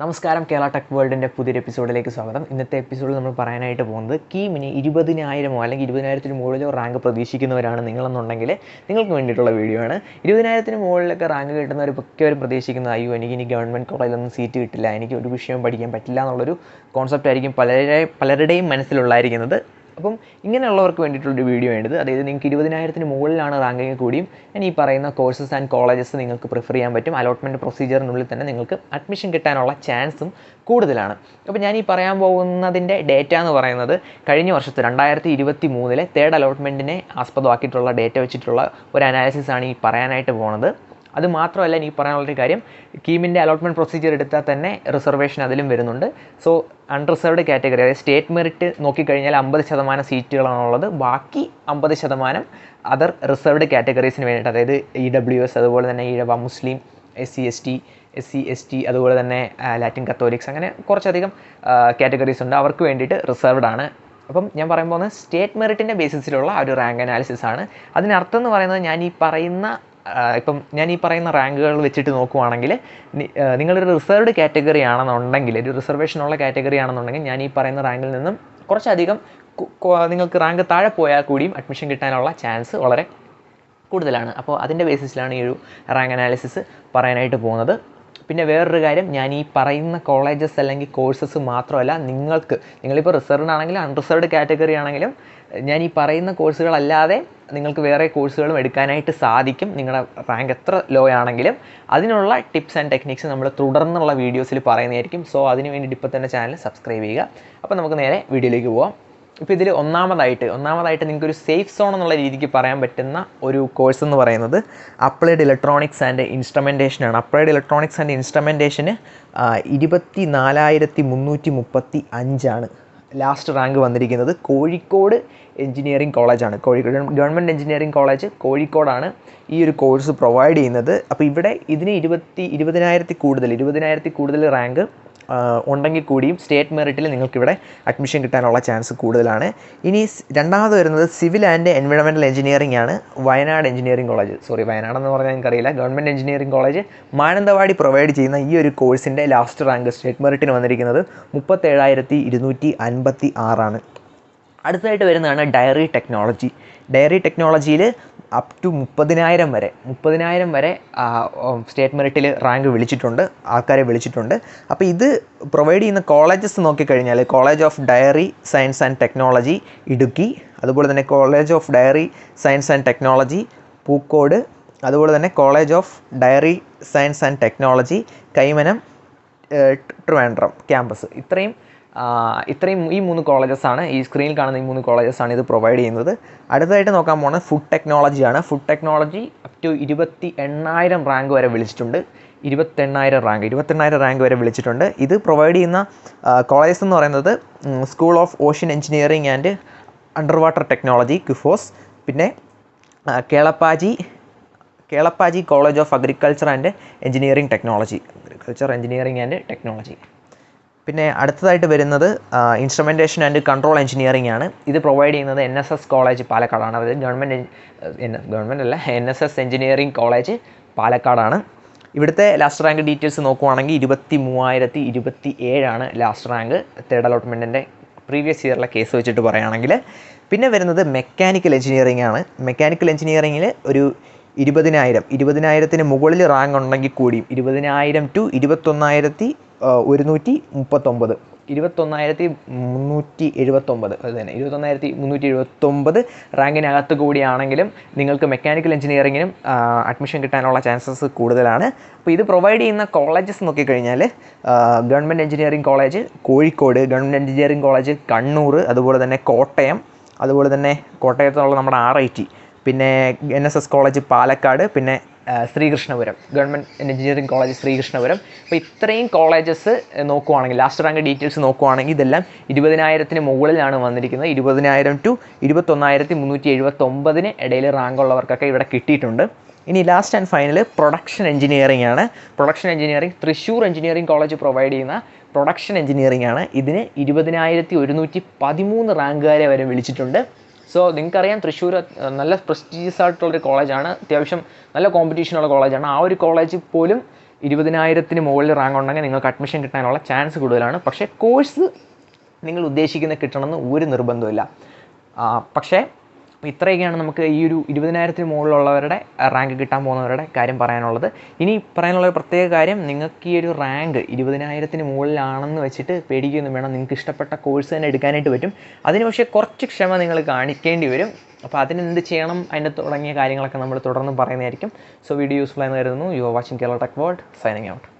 നമസ്കാരം കേരള ടെക് വേൾഡിന്റെ പുതിയൊരു എപ്പിസോഡിലേക്ക് സ്വാഗതം. ഇന്നത്തെ എപ്പിസോഡിൽ നമ്മൾ പറയാനായിട്ട് പോകുന്നത് കീമിന് ഇരുപതിനായിരമോ അല്ലെങ്കിൽ ഇരുപതിനായിരത്തിന് മുകളിലോ റാങ്ക് പ്രതീക്ഷിക്കുന്നവരാണ് നിങ്ങളെന്നുണ്ടെങ്കിൽ നിങ്ങൾക്ക് വേണ്ടിയിട്ടുള്ള വീഡിയോ ആണ്. ഇരുപതിനായിരത്തിന് മുകളിലൊക്കെ റാങ്ക് കിട്ടുന്നവർ മിക്കവരും പ്രതീക്ഷിക്കുന്ന അയ്യോ എനിക്ക് ഇനി ഗവൺമെന്റ് കോളേജിലൊന്നും സീറ്റ് കിട്ടില്ല എനിക്ക് ഒരു വിഷയം പഠിക്കാൻ പറ്റില്ല എന്നുള്ളൊരു കോൺസെപ്റ്റ് ആയിരിക്കും പലരെ പലരുടെയും മനസ്സിലുള്ളായിരിക്കുന്നത് അപ്പം ഇങ്ങനെയുള്ളവർക്ക് വേണ്ടിയിട്ടുള്ളൊരു വീഡിയോ വേണ്ടത് അതായത് നിങ്ങൾക്ക് ഇരുപതിനായിരത്തിന് മുകളിലാണ് റാങ്കിങ് കൂടിയും ഞാൻ ഈ പറയുന്ന കോഴ്സസ് ആൻഡ് കോളേജസ് നിങ്ങൾക്ക് പ്രിഫർ ചെയ്യാൻ പറ്റും. അലോട്ട്മെന്റ് പ്രൊസീജിയറിനുള്ളിൽ തന്നെ നിങ്ങൾക്ക് അഡ്മിഷൻ കിട്ടാനുള്ള ചാൻസും കൂടുതലാണ്. അപ്പോൾ ഞാൻ ഈ പറയാൻ പോകുന്നതിന്റെ ഡേറ്റ എന്ന് പറയുന്നത് കഴിഞ്ഞ വർഷത്തെ രണ്ടായിരത്തി ഇരുപത്തി മൂന്നിലെ തേർഡ് അലോട്ട്മെന്റിനെ ആസ്പദമാക്കിയിട്ടുള്ള ഡേറ്റ വെച്ചിട്ടുള്ള ഒരു അനാലിസിസ് ആണ് ഈ പറയാനായിട്ട് പോകുന്നത് അത് മാത്രമല്ല എനിക്ക് പറയാനുള്ളൊരു കാര്യം കീമിന്റെ അലോട്ട്മെന്റ് പ്രൊസീജിയർ എടുത്താൽ തന്നെ റിസർവേഷൻ അതിലും വരുന്നുണ്ട്. സോ അൺറിസർവ്ഡ് കാറ്റഗറി അതായത് സ്റ്റേറ്റ് മെറിറ്റ് നോക്കിക്കഴിഞ്ഞാൽ അമ്പത് ശതമാനം സീറ്റുകളാണുള്ളത്. ബാക്കി അമ്പത് ശതമാനം അതർ റിസർവ്ഡ് കാറ്റഗറീസിന് വേണ്ടിയിട്ട് അതായത് ഇ ഡബ്ല്യു എസ് അതുപോലെ തന്നെ ഈഴവ മുസ്ലിം S C S T S C S T അതുപോലെ തന്നെ ലാറ്റിൻ കത്തോലിക്സ് അങ്ങനെ കുറച്ചധികം കാറ്റഗറീസ് ഉണ്ട്. അവർക്ക് വേണ്ടിയിട്ട് റിസർവ്ഡ് ആണ്. അപ്പം ഞാൻ പറയുമ്പോൾ സ്റ്റേറ്റ് മെറിറ്റിന്റെ ബേസിസിലുള്ള ഒരു റാങ്ക് അനാലിസിസ് ആണ്. അതിനർത്ഥം എന്ന് പറയുന്നത് ഞാൻ ഈ പറയുന്ന ഇപ്പം ഞാൻ ഈ പറയുന്ന റാങ്കുകൾ വെച്ചിട്ട് നോക്കുവാണെങ്കിൽ നിങ്ങളൊരു റിസർവ്ഡ് കാറ്റഗറി ആണെന്നുണ്ടെങ്കിൽ ഒരു റിസർവേഷൻ ഉള്ള കാറ്റഗറി ആണെന്നുണ്ടെങ്കിൽ ഞാൻ ഈ പറയുന്ന റാങ്കിൽ നിന്നും കുറച്ചധികം നിങ്ങൾക്ക് റാങ്ക് താഴെ പോയാൽ കൂടിയും അഡ്മിഷൻ കിട്ടാനുള്ള ചാൻസ് വളരെ കൂടുതലാണ്. അപ്പോൾ അതിന്റെ ബേസിസിലാണ് ഈ ഒരു റാങ്ക് അനാലിസിസ് പറയാനായിട്ട് പോകുന്നത്. പിന്നെ വേറൊരു കാര്യം ഞാൻ ഈ പറയുന്ന കോളേജസ് അല്ലെങ്കിൽ കോഴ്സസ് മാത്രമല്ല നിങ്ങൾക്ക് നിങ്ങളിപ്പോൾ റിസർവ്ഡ് ആണെങ്കിലും അൺറിസർവ്ഡ് കാറ്റഗറി ആണെങ്കിലും ഞാൻ ഈ പറയുന്ന കോഴ്സുകളല്ലാതെ നിങ്ങൾക്ക് വേറെ കോഴ്സുകളും എടുക്കാനായിട്ട് സാധിക്കും. നിങ്ങളുടെ റാങ്ക് എത്ര ലോ ആണെങ്കിലും അതിനുള്ള ടിപ്സ് ആൻഡ് ടെക്നിക്സ് നമ്മൾ തുടർന്നുള്ള വീഡിയോസിൽ പറയുന്നതായിരിക്കും. സോ അതിന് വേണ്ടിയിട്ട് ഇപ്പോൾ തന്നെ ചാനൽ സബ്സ്ക്രൈബ് ചെയ്യുക. അപ്പോൾ നമുക്ക് നേരെ വീഡിയോയിലേക്ക് പോവാം. ഇപ്പോൾ ഇതിൽ ഒന്നാമതായിട്ട് ഒന്നാമതായിട്ട് നിങ്ങൾക്ക് ഒരു സേഫ് സോൺ എന്നുള്ള രീതിക്ക് പറയാൻ പറ്റുന്ന ഒരു കോഴ്സ് എന്ന് പറയുന്നത് അപ്ലൈഡ് ഇലക്ട്രോണിക്സ് ആൻഡ് ഇൻസ്ട്രുമെന്റേഷനാണ് അപ്ലൈഡ് ഇലക്ട്രോണിക്സ് ആൻഡ് ഇൻസ്ട്രുമെന്റേഷന് ഇരുപത്തി നാലായിരത്തി മുന്നൂറ്റി മുപ്പത്തി അഞ്ചാണ് ലാസ്റ്റ് റാങ്ക് വന്നിരിക്കുന്നത്. കോഴിക്കോട് എഞ്ചിനീയറിംഗ് കോളേജാണ് കോഴിക്കോട് ഗവൺമെന്റ് എഞ്ചിനീയറിംഗ് കോളേജ് കോഴിക്കോടാണ് ഈ ഒരു കോഴ്സ് പ്രൊവൈഡ് ചെയ്യുന്നത്. അപ്പോൾ ഇവിടെ ഇതിന് ഇരുപത്തി ഇരുപതിനായിരത്തി കൂടുതൽ ഇരുപതിനായിരത്തി കൂടുതൽ റാങ്ക് ഉണ്ടെങ്കിൽ കൂടിയും സ്റ്റേറ്റ് മെറിറ്റിൽ നിങ്ങൾക്കിവിടെ അഡ്മിഷൻ കിട്ടാനുള്ള ചാൻസ് കൂടുതലാണ്. ഇനി രണ്ടാമത് വരുന്നത് സിവിൽ ആൻഡ് എൻവയോൺമെന്റൽ എഞ്ചിനീയറിംഗ് ആണ്. Wayanad engineering college. സോറി വയനാടെന്ന് പറഞ്ഞാൽ എനിക്കറിയില്ല. Government engineering college Mananthavady provide ചെയ്യുന്ന ഈ ഒരു കോഴ്സിന്റെ ലാസ്റ്റ് റാങ്ക് സ്റ്റേറ്റ് മെറിറ്റിന് വന്നിരിക്കുന്നത് മുപ്പത്തേഴായിരത്തി ഇരുന്നൂറ്റി അൻപത്തി ആറാണ്. അടുത്തതായിട്ട് വരുന്നതാണ് ഡയറി ടെക്നോളജി. ഡയറി ടെക്നോളജിയിൽ അപ് ടു മുപ്പതിനായിരം വരെ മുപ്പതിനായിരം വരെ സ്റ്റേറ്റ് മെറിറ്റിൽ റാങ്ക് വിളിച്ചിട്ടുണ്ട് ആൾക്കാരെ വിളിച്ചിട്ടുണ്ട്. അപ്പോൾ ഇത് പ്രൊവൈഡ് ചെയ്യുന്ന കോളേജസ് നോക്കിക്കഴിഞ്ഞാൽ college of dairy science and technology Idukki അതുപോലെ തന്നെ college of dairy science and technology Pookode അതുപോലെ തന്നെ college of dairy science and technology Kaimanam Trivandrum campus ഇത്രയും ഇത്രയും ഈ മൂന്ന് കോളേജസ് ആണ് ഈ സ്ക്രീനിൽ കാണുന്ന ഈ മൂന്ന് കോളേജസ് ആണ് ഇത് പ്രൊവൈഡ് ചെയ്യുന്നത്. അടുത്തതായിട്ട് നോക്കാൻ പോകുന്നത് ഫുഡ് ടെക്നോളജിയാണ് ഫുഡ് ടെക്നോളജി അപ് ടു ഇരുപത്തി എണ്ണായിരം റാങ്ക് വരെ വിളിച്ചിട്ടുണ്ട്. ഇരുപത്തെണ്ണായിരം റാങ്ക് ഇരുപത്തെണ്ണായിരം റാങ്ക് വരെ വിളിച്ചിട്ടുണ്ട്. ഇത് പ്രൊവൈഡ് ചെയ്യുന്ന കോളേജസ് എന്ന് പറയുന്നത് school of ocean engineering and under water technology KUFOS പിന്നെ Kelappaji Kelappaji college of agriculture and engineering technology agriculture engineering and technology പിന്നെ അടുത്തതായിട്ട് വരുന്നത് ഇൻസ്ട്രുമെന്റേഷൻ ആൻഡ് കൺട്രോൾ എഞ്ചിനീയറിംഗ് ആണ്. ഇത് പ്രൊവൈഡ് ചെയ്യുന്നത് എൻ എസ് എസ് കോളേജ് പാലക്കാടാണ്. അതായത് ഗവൺമെന്റ് ഗവൺമെന്റ് അല്ല N S S engineering college പാലക്കാടാണ്. ഇവിടുത്തെ ലാസ്റ്റ് റാങ്ക് ഡീറ്റെയിൽസ് നോക്കുവാണെങ്കിൽ ഇരുപത്തി മൂവായിരത്തി ഇരുപത്തി ഏഴാണ് ലാസ്റ്റ് റാങ്ക് തേർഡ് അലോട്ട്മെന്റിന്റെ പ്രീവിയസ് ഇയറിലെ കേസ് വെച്ചിട്ട് പറയുകയാണെങ്കിൽ. പിന്നെ വരുന്നത് മെക്കാനിക്കൽ എഞ്ചിനീയറിംഗ് ആണ്. മെക്കാനിക്കൽ എഞ്ചിനീയറിംഗിൽ ഒരു ഇരുപതിനായിരം ഇരുപതിനായിരത്തിന് മുകളിൽ റാങ്ക് ഉണ്ടെങ്കിൽ കൂടിയും ഇരുപതിനായിരം ടു ഇരുപത്തൊന്നായിരത്തി ഒരുന്നൂറ്റി മുപ്പത്തൊമ്പത് ഇരുപത്തൊന്നായിരത്തി മുന്നൂറ്റി എഴുപത്തൊമ്പത് അത് തന്നെ ഇരുപത്തൊന്നായിരത്തി മുന്നൂറ്റി എഴുപത്തൊമ്പത് റാങ്കിനകത്ത് കൂടിയാണെങ്കിലും നിങ്ങൾക്ക് മെക്കാനിക്കൽ എഞ്ചിനീയറിങ്ങിനും അഡ്മിഷൻ കിട്ടാനുള്ള ചാൻസസ് കൂടുതലാണ്. അപ്പോൾ ഇത് പ്രൊവൈഡ് ചെയ്യുന്ന കോളേജസ് നോക്കിക്കഴിഞ്ഞാൽ government engineering college Kozhikode government engineering college Kannur അതുപോലെ തന്നെ കോട്ടയം അതുപോലെ തന്നെ കോട്ടയത്തുള്ള നമ്മുടെ ആർ ഐ ടി പിന്നെ N S S college Palakkad പിന്നെ Sreekrishnapuram government engineering college Sreekrishnapuram. അപ്പോൾ ഇത്രയും കോളേജസ് നോക്കുവാണെങ്കിൽ ലാസ്റ്റ് റാങ്ക് ഡീറ്റെയിൽസ് നോക്കുവാണെങ്കിൽ ഇതെല്ലാം ഇരുപതിനായിരത്തിന് മുകളിലാണ് വന്നിരിക്കുന്നത്. ഇരുപതിനായിരം ടു ഇരുപത്തൊന്നായിരത്തി മുന്നൂറ്റി എഴുപത്തൊമ്പതിന് ഇടയിൽ റാങ്ക് ഉള്ളവർക്കൊക്കെ ഇവിടെ കിട്ടിയിട്ടുണ്ട്. ഇനി last and final production engineering ആണ്. Production engineering Thrissur engineering college provide ചെയ്യുന്ന പ്രൊഡക്ഷൻ എഞ്ചിനീയറിംഗ് ആണ്. ഇതിന് ഇരുപതിനായിരത്തി ഒരുന്നൂറ്റി പതിമൂന്ന് റാങ്കുകാരെ വരെ വിളിച്ചിട്ടുണ്ട്. സോ നിങ്ങൾക്കറിയാം തൃശ്ശൂർ നല്ല പ്രസ്റ്റീജിയസ് ആയിട്ടുള്ളൊരു കോളേജാണ് അത്യാവശ്യം നല്ല കോമ്പറ്റീഷനുള്ള കോളേജാണ് ആ ഒരു കോളേജ് പോലും ഇരുപതിനായിരത്തിന് മുകളിൽ റാങ്ക് ഉണ്ടെങ്കിൽ നിങ്ങൾക്ക് അഡ്മിഷൻ കിട്ടാനുള്ള ചാൻസ് കൂടുതലാണ്. പക്ഷേ കോഴ്സ് നിങ്ങൾ ഉദ്ദേശിക്കുന്ന കിട്ടണമെന്ന് ഒരു നിർബന്ധമില്ല ആ, പക്ഷേ ഇത്രയൊക്കെയാണ് നമുക്ക് ഈ ഒരു ഇരുപതിനായിരത്തിന് മുകളിലുള്ളവരുടെ റാങ്ക് കിട്ടാൻ പോകുന്നവരുടെ കാര്യം പറയാനുള്ളത്. ഇനി പറയാനുള്ള ഒരു പ്രത്യേക കാര്യം നിങ്ങൾക്ക് ഈ ഒരു റാങ്ക് ഇരുപതിനായിരത്തിന് മുകളിലാണെന്ന് വെച്ചിട്ട് പേടിക്കുകയൊന്നും വേണം നിങ്ങൾക്ക് ഇഷ്ടപ്പെട്ട കോഴ്സ് തന്നെ എടുക്കാനായിട്ട് പറ്റും. അതിന് പക്ഷേ കുറച്ച് ക്ഷമ നിങ്ങൾ കാണിക്കേണ്ടി വരും. അപ്പോൾ അതിന് എന്ത് ചെയ്യണം? അതിന്റെ തുടങ്ങിയ കാര്യങ്ങളൊക്കെ നമ്മൾ തുടർന്ന് പറയുന്നതായിരിക്കും. സോ വീഡിയോ യൂസ്ഫുൾ ആയെന്ന് കരുതുന്നു. You are watching Kerala tech world signing out